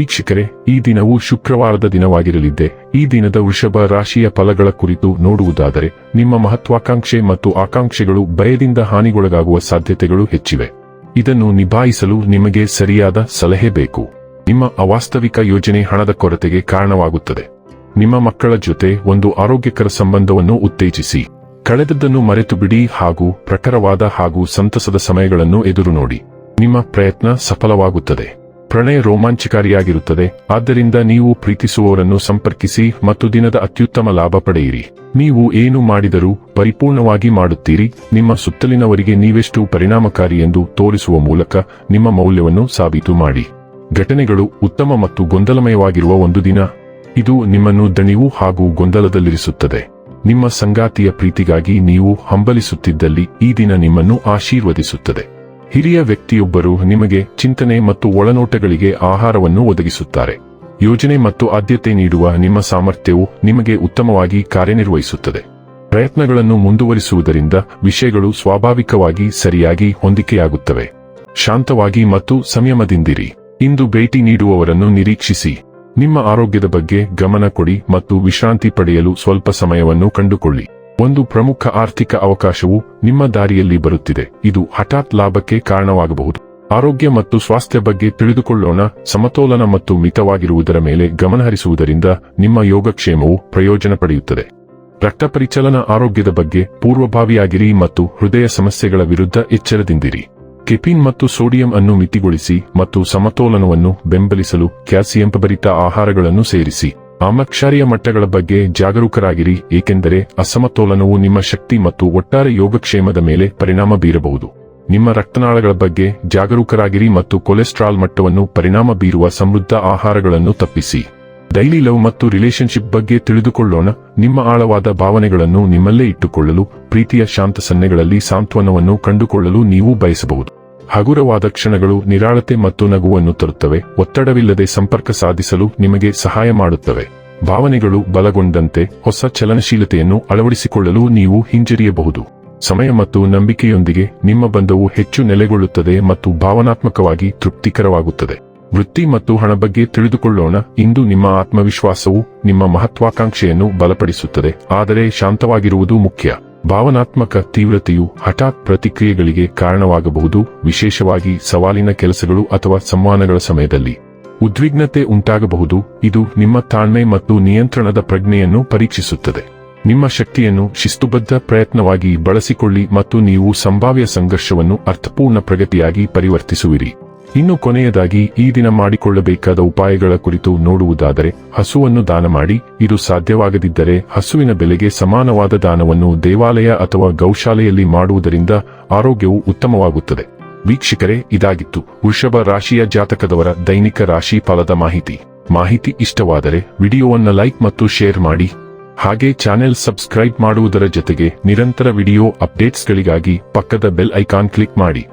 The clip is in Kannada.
ವೀಕ್ಷಕರೇ, ಈ ದಿನವು ಶುಕ್ರವಾರದ ದಿನವಾಗಿರಲಿದೆ ಈ ದಿನದ ವೃಷಭ ರಾಶಿಯ ಫಲಗಳ ಕುರಿತು ನೋಡುವುದಾದರೆ, ನಿಮ್ಮ ಮಹತ್ವಾಕಾಂಕ್ಷೆ ಮತ್ತು ಆಕಾಂಕ್ಷೆಗಳು ಭಯದಿಂದ ಹಾನಿಗೊಳಗಾಗುವ ಸಾಧ್ಯತೆಗಳು ಹೆಚ್ಚಿವೆ. ಇದನ್ನು ನಿಭಾಯಿಸಲು ನಿಮಗೆ ಸರಿಯಾದ ಸಲಹೆ ಬೇಕು. ನಿಮ್ಮ ಅವಾಸ್ತವಿಕ ಯೋಜನೆ ಹಣದ ಕೊರತೆಗೆ ಕಾರಣವಾಗುತ್ತದೆ. ನಿಮ್ಮ ಮಕ್ಕಳ ಜೊತೆ ಒಂದು ಆರೋಗ್ಯಕರ ಸಂಬಂಧವನ್ನು ಉತ್ತೇಜಿಸಿ. ಕಳೆದದ್ದನ್ನು ಮರೆತು ಬಿಡಿ ಹಾಗೂ ಪ್ರಖರವಾದ ಹಾಗೂ ಸಂತಸದ ಸಮಯಗಳನ್ನು ಎದುರು ನೋಡಿ ನಿಮ್ಮ ಪ್ರಯತ್ನ ಸಫಲವಾಗುತ್ತದೆ. ಪ್ರಣಯ ರೋಮಾಂಚಕಾರಿಯಾಗಿರುತ್ತದೆ. ಆದ್ದರಿಂದ ನೀವು ಪ್ರೀತಿಸುವವರನ್ನು ಸಂಪರ್ಕಿಸಿ ಮತ್ತು ದಿನದ ಅತ್ಯುತ್ತಮ ಲಾಭ ಪಡೆಯಿರಿ. ನೀವು ಏನು ಮಾಡಿದರೂ ಪರಿಪೂರ್ಣವಾಗಿ ಮಾಡುತ್ತೀರಿ. ನಿಮ್ಮ ಸುತ್ತಲಿನವರಿಗೆ ನೀವೆಷ್ಟು ಪರಿಣಾಮಕಾರಿ ಎಂದು ತೋರಿಸುವ ಮೂಲಕ ನಿಮ್ಮ ಮೌಲ್ಯವನ್ನು ಸಾಬೀತು ಮಾಡಿ. ಘಟನೆಗಳು ಉತ್ತಮ ಮತ್ತು ಗೊಂದಲಮಯವಾಗಿರುವ ಒಂದು ದಿನ. ಇದು ನಿಮ್ಮನ್ನು ದಣಿವು ಹಾಗೂ ಗೊಂದಲದಲ್ಲಿರಿಸುತ್ತದೆ. ನಿಮ್ಮ ಸಂಗಾತಿಯ ಪ್ರೀತಿಗಾಗಿ ನೀವು ಹಂಬಲಿಸುತ್ತಿದ್ದಲ್ಲಿ ಈ ದಿನ ನಿಮ್ಮನ್ನು ಆಶೀರ್ವದಿಸುತ್ತದೆ. ಹಿರಿಯ ವ್ಯಕ್ತಿಯೊಬ್ಬರು ನಿಮಗೆ ಚಿಂತನೆ ಮತ್ತು ಒಳನೋಟಗಳಿಗೆ ಆಹಾರವನ್ನು ಒದಗಿಸುತ್ತಾರೆ. ಯೋಜನೆ ಮತ್ತು ಆದ್ಯತೆ ನೀಡುವ ನಿಮ್ಮ ಸಾಮರ್ಥ್ಯವು ನಿಮಗೆ ಉತ್ತಮವಾಗಿ ಕಾರ್ಯನಿರ್ವಹಿಸುತ್ತದೆ. ಪ್ರಯತ್ನಗಳನ್ನು ಮುಂದುವರಿಸುವುದರಿಂದ ವಿಷಯಗಳು ಸ್ವಾಭಾವಿಕವಾಗಿ ಸರಿಯಾಗಿ ಹೊಂದಿಕೆಯಾಗುತ್ತವೆ. ಶಾಂತವಾಗಿ ಮತ್ತು ಸಂಯಮದಿಂದಿರಿ. ಇಂದು ಭೇಟಿ ನೀಡುವವರನ್ನು ನಿರೀಕ್ಷಿಸಿ. ನಿಮ್ಮ ಆರೋಗ್ಯದ ಬಗ್ಗೆ ಗಮನ ಕೊಡಿ ಮತ್ತು ವಿಶ್ರಾಂತಿ ಪಡೆಯಲು ಸ್ವಲ್ಪ ಸಮಯವನ್ನು ಕಂಡುಕೊಳ್ಳಿ. ಒಂದು ಪ್ರಮುಖ ಆರ್ಥಿಕ ಅವಕಾಶವು ನಿಮ್ಮ ದಾರಿಯಲ್ಲಿ ಬರುತ್ತಿದೆ. ಇದು ಹಠಾತ್ ಲಾಭಕ್ಕೆ ಕಾರಣವಾಗಬಹುದು. ಆರೋಗ್ಯ ಮತ್ತು ಸ್ವಾಸ್ಥ್ಯ ಬಗ್ಗೆ ತಿಳಿದುಕೊಳ್ಳೋಣ. ಸಮತೋಲನ ಮತ್ತು ಮಿತವಾಗಿರುವುದರ ಮೇಲೆ ಗಮನಹರಿಸುವುದರಿಂದ ನಿಮ್ಮ ಯೋಗಕ್ಷೇಮವು ಪ್ರಯೋಜನ ಪಡೆಯುತ್ತದೆ. ರಕ್ತ ಪರಿಚಲನ ಆರೋಗ್ಯದ ಬಗ್ಗೆ ಪೂರ್ವಭಾವಿಯಾಗಿರಿ ಮತ್ತು ಹೃದಯ ಸಮಸ್ಯೆಗಳ ವಿರುದ್ಧ ಎಚ್ಚರದಿಂದಿರಿ. ಕೆಪಿನ್ ಮತ್ತು ಸೋಡಿಯಂ ಅನ್ನು ಮಿತಿಗೊಳಿಸಿ ಮತ್ತು ಸಮತೋಲನವನ್ನು ಬೆಂಬಲಿಸಲು ಕ್ಯಾಲ್ಸಿಯಂ ಭರಿತ ಆಹಾರಗಳನ್ನು ಸೇರಿಸಿ. ಆಮಕ್ಷಾರಿಯ ಮಟ್ಟಗಳ ಬಗ್ಗೆ ಜಾಗರೂಕರಾಗಿರಿ, ಏಕೆಂದರೆ ಅಸಮತೋಲನವು ನಿಮ್ಮ ಶಕ್ತಿ ಮತ್ತು ಒಟ್ಟಾರೆ ಯೋಗಕ್ಷೇಮದ ಮೇಲೆ ಪರಿಣಾಮ ಬೀರಬಹುದು. ನಿಮ್ಮ ರಕ್ತನಾಳಗಳ ಬಗ್ಗೆ ಜಾಗರೂಕರಾಗಿರಿ ಮತ್ತು ಕೊಲೆಸ್ಟ್ರಾಲ್ ಮಟ್ಟವನ್ನು ಪರಿಣಾಮ ಬೀರುವ ಸಮೃದ್ಧ ಆಹಾರಗಳನ್ನು ತಪ್ಪಿಸಿ. ಡೈಲಿ ಲವ್ ಮತ್ತು ರಿಲೇಶನ್ಶಿಪ್ ಬಗ್ಗೆ ತಿಳಿದುಕೊಳ್ಳೋಣ, ನಿಮ್ಮ ಆಳವಾದ ಭಾವನೆಗಳನ್ನು ನಿಮ್ಮಲ್ಲೇ ಇಟ್ಟುಕೊಳ್ಳಲು, ಪ್ರೀತಿಯ ಶಾಂತ ಸನ್ನೆಗಳಲ್ಲಿ ಸಾಂತ್ವನವನ್ನು ಕಂಡುಕೊಳ್ಳಲು ನೀವು ಬಯಸಬಹುದು. ಹಗುರವಾದ ಕ್ಷಣಗಳು ನಿರಾಳತೆ ಮತ್ತು ನಗುವನ್ನು ತರುತ್ತವೆ. ಒತ್ತಡವಿಲ್ಲದೆ ಸಂಪರ್ಕ ಸಾಧಿಸಲು ನಿಮಗೆ ಸಹಾಯ ಮಾಡುತ್ತವೆ. ಭಾವನೆಗಳು ಬಲಗೊಂಡಂತೆ ಹೊಸ ಚಲನಶೀಲತೆಯನ್ನು ಅಳವಡಿಸಿಕೊಳ್ಳಲು ನೀವು ಹಿಂಜರಿಯಬಹುದು. ಸಮಯ ಮತ್ತು ನಂಬಿಕೆಯೊಂದಿಗೆ ನಿಮ್ಮ ಬಂಧವು ಹೆಚ್ಚು ನೆಲೆಗೊಳ್ಳುತ್ತದೆ ಮತ್ತು ಭಾವನಾತ್ಮಕವಾಗಿ ತೃಪ್ತಿಕರವಾಗುತ್ತದೆ. ವೃತ್ತಿ ಮತ್ತು ಹಣ ಬಗ್ಗೆ ತಿಳಿದುಕೊಳ್ಳೋಣ. ಇಂದು ನಿಮ್ಮ ಆತ್ಮವಿಶ್ವಾಸವು ನಿಮ್ಮ ಮಹತ್ವಾಕಾಂಕ್ಷೆಯನ್ನು ಬಲಪಡಿಸುತ್ತದೆ. ಆದರೆ ಶಾಂತವಾಗಿರುವುದು ಮುಖ್ಯ. ಭಾವನಾತ್ಮಕ ತೀವ್ರತೆಯು ಹಠಾತ್ ಪ್ರತಿಕ್ರಿಯೆಗಳಿಗೆ ಕಾರಣವಾಗಬಹುದು, ವಿಶೇಷವಾಗಿ ಸವಾಲಿನ ಕೆಲಸಗಳು ಅಥವಾ ಸಂವಹನಗಳ ಸಮಯದಲ್ಲಿ. ಉದ್ವಿಗ್ನತೆ ಉಂಟಾಗಬಹುದು, ಇದು ನಿಮ್ಮ ತಾಳ್ಮೆ ಮತ್ತು ನಿಯಂತ್ರಣದ ಪ್ರಜ್ಞೆಯನ್ನು ಪರೀಕ್ಷಿಸುತ್ತದೆ. ನಿಮ್ಮ ಶಕ್ತಿಯನ್ನು ಶಿಸ್ತುಬದ್ಧ ಪ್ರಯತ್ನವಾಗಿ ಬಳಸಿಕೊಳ್ಳಿ ಮತ್ತು ನೀವು ಸಂಭಾವ್ಯ ಸಂಘರ್ಷವನ್ನು ಅರ್ಥಪೂರ್ಣ ಪ್ರಗತಿಯಾಗಿ ಪರಿವರ್ತಿಸುವಿರಿ. ಇನ್ನು ಕೊನೆಯದಾಗಿ ಈ ದಿನ ಮಾಡಿಕೊಳ್ಳಬೇಕಾದ ಉಪಾಯಗಳ ಕುರಿತು ನೋಡುವುದಾದರೆ, ಹಸುವನ್ನು ದಾನ ಮಾಡಿ, ಇದು ಸಾಧ್ಯವಾಗದಿದ್ದರೆ ಹಸುವಿನ ಬೆಲೆಗೆ ಸಮಾನವಾದ ದಾನವನ್ನು ದೇವಾಲಯ ಅಥವಾ ಗೌಶಾಲೆಯಲ್ಲಿ ಮಾಡುವುದರಿಂದ ಆರೋಗ್ಯವು ಉತ್ತಮವಾಗುತ್ತದೆ. ವೀಕ್ಷಕರೇ, ಇದಾಗಿತ್ತು ವೃಷಭ ರಾಶಿಯ ಜಾತಕದವರ ದೈನಿಕ ರಾಶಿ ಫಲದ ಮಾಹಿತಿ. ಮಾಹಿತಿ ಇಷ್ಟವಾದರೆ ವಿಡಿಯೋವನ್ನು ಲೈಕ್ ಮತ್ತು ಶೇರ್ ಮಾಡಿ. ಹಾಗೆ ಚಾನೆಲ್ ಸಬ್ಸ್ಕ್ರೈಬ್ ಮಾಡುವುದರ ಜೊತೆಗೆ ನಿರಂತರ ವಿಡಿಯೋ ಅಪ್ಡೇಟ್ಸ್ಗಳಿಗಾಗಿ ಪಕ್ಕದ ಬೆಲ್ ಐಕಾನ್ ಕ್ಲಿಕ್ ಮಾಡಿ.